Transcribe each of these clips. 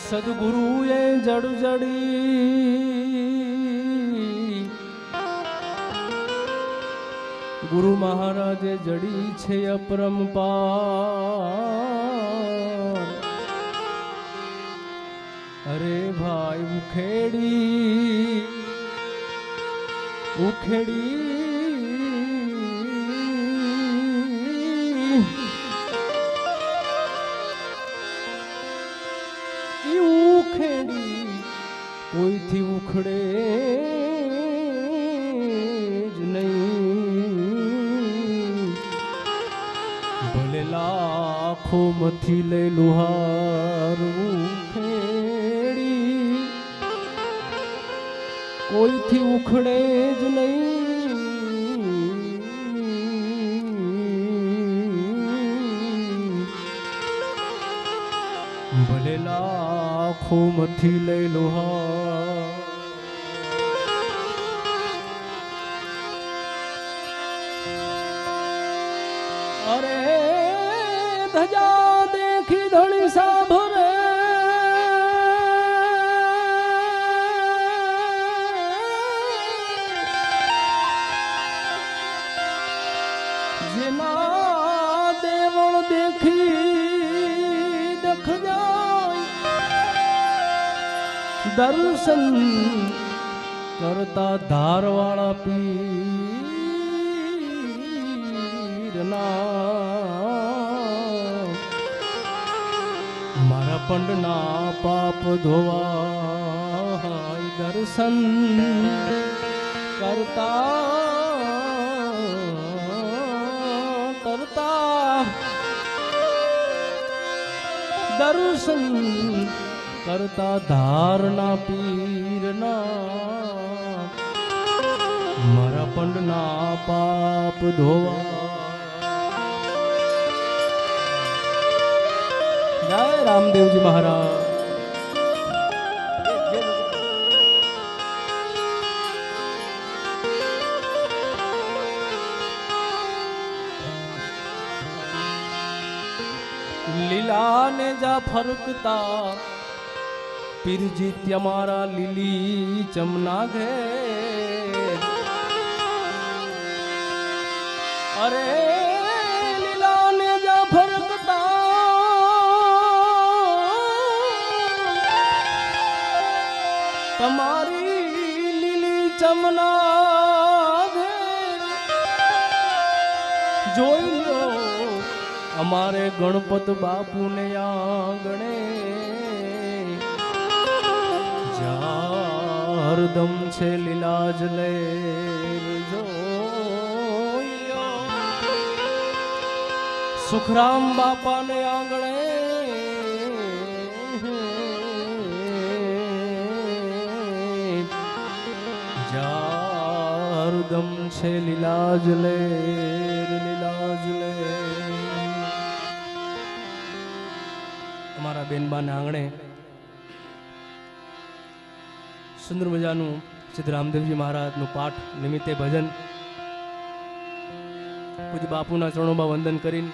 સદગુરુએ જડ જડી. ગુરુ મહારાજે જડી છે અપરંપાર અરે ભાઈ ઉખેડી ઉખેડી. ઈ કોઈથી ઉખડે જ નહીં. ભલે લાખો મથી લઈ લુહાર ઉખેડી, કોઈથી ઉખડે જ નહીં. ભલે લાખો મથી લઈ લોહા અરે ધજા દર્શન કરતા ધારવાળા પીરના. મારા પંડના પાપ ધોવા દર્શન કરતા કરતા દર્શન કરતા ધારના પીરના મારા પંડના પાપ ધોવા. જય રામદેવજી મહારાજ. લીલા ને જા ફરકતા પીરજી તમારા લીલી ચમના ઘે. અરે લીલા ને તમારી લીલી ચમના જોઈ લો, અમારે ગણપત બાપુને આંગણે. હરદમ છે લીલાજ લે સુખરામ બાપાને આંગણે. હરદમ છે લીલાજ લે લીલાજ લે અમારા બેનબાના આંગણે સુંદર મજાનું સિદ્ધ રામદેવજી મહારાજનું પાઠ નિમિત્તે ભજન. પૂજ્ય બાપુના ચરણોમાં વંદન કરીને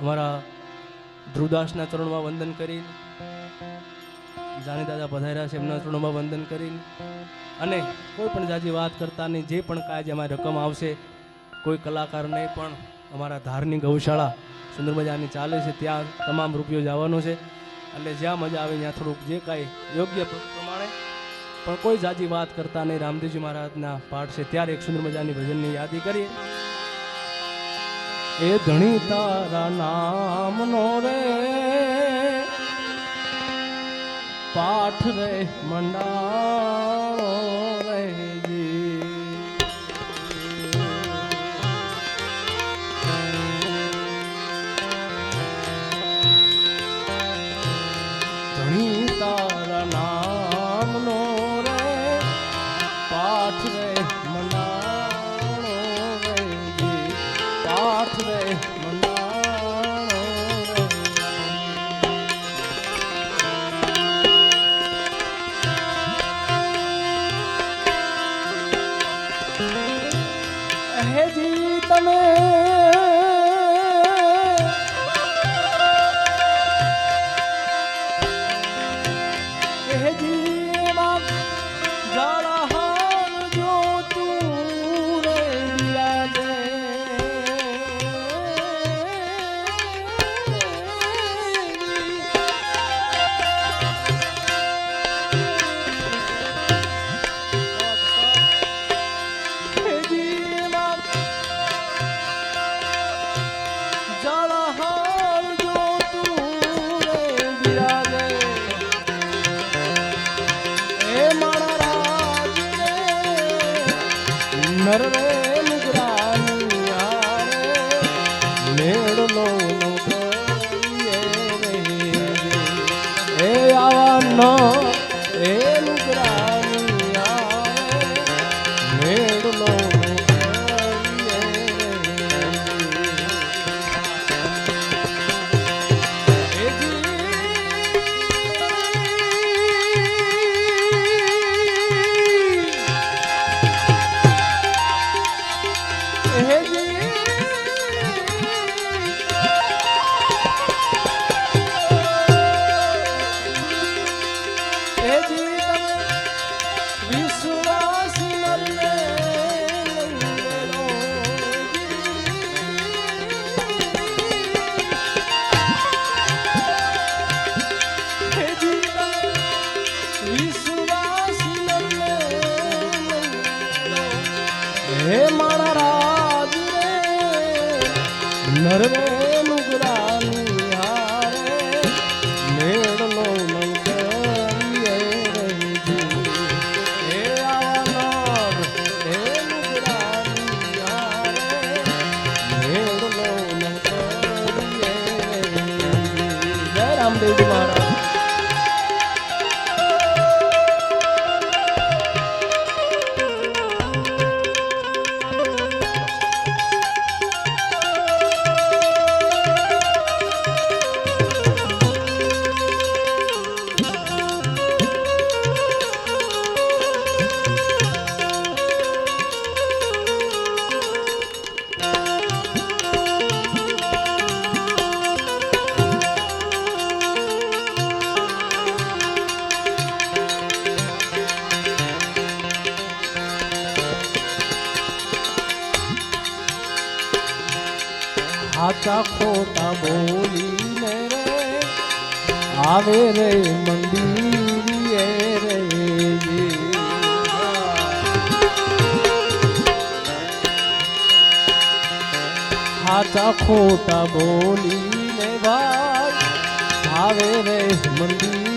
અમારા ધ્રુવદાસના ચરણોમાં વંદન કરીને જાની દાદા પધાર્યા છે એમના ચરણોમાં વંદન કરીને અને કોઈ પણ જાજી વાત કરતા નહીં, જે પણ કાંઈ અમારી રકમ આવશે, કોઈ કલાકારને પણ અમારા ધારની ગૌશાળા સુંદર મજાની ચાલે છે, ત્યાં તમામ રૂપિયો જવાનો છે. એટલે જ્યાં મજા આવે ત્યાં થોડુંક જે કાંઈ યોગ્ય પ્ર- પ્રમાણે. પણ કોઈ જાજી વાત કરતા નહીં. રામદેવજી મહારાજના પાઠ છે. ત્યારે એક સુંદર મજાની ભજનની યાદી કરીએ. એ ધણી તારા નામનો રે. પાઠ રે મંડાળો કહે જી તમે. ઘર રે મુગરાની હારે મેળનો એ આવવાનો એ મુગરાની આવે રે મંદિરીએ રે હાચા ખોટા બોલીને ભાઈ આવે રે મંદિર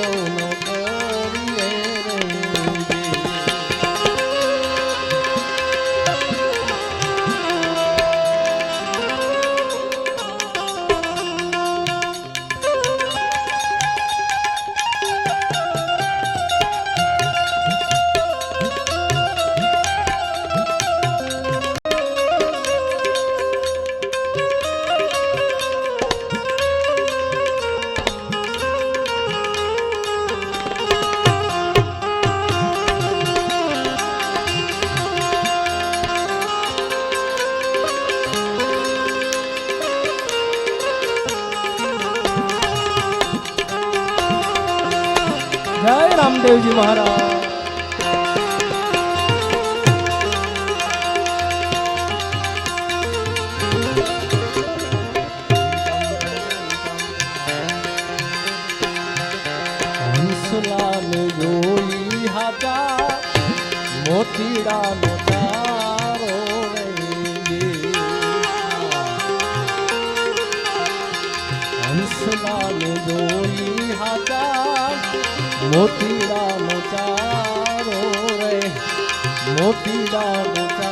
Oh. ગોવિંદજી મહારાજ. મોતીડાનો મોતીડા મોચારો રે મોતીડા મોચારો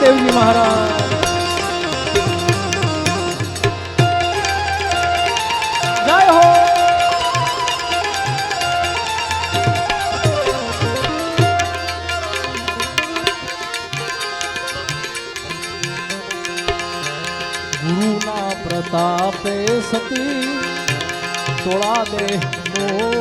રામદેવજી મહારાજ. જય હો. ગુરુના પ્રતાપે સતી તોળા દેહ મોહ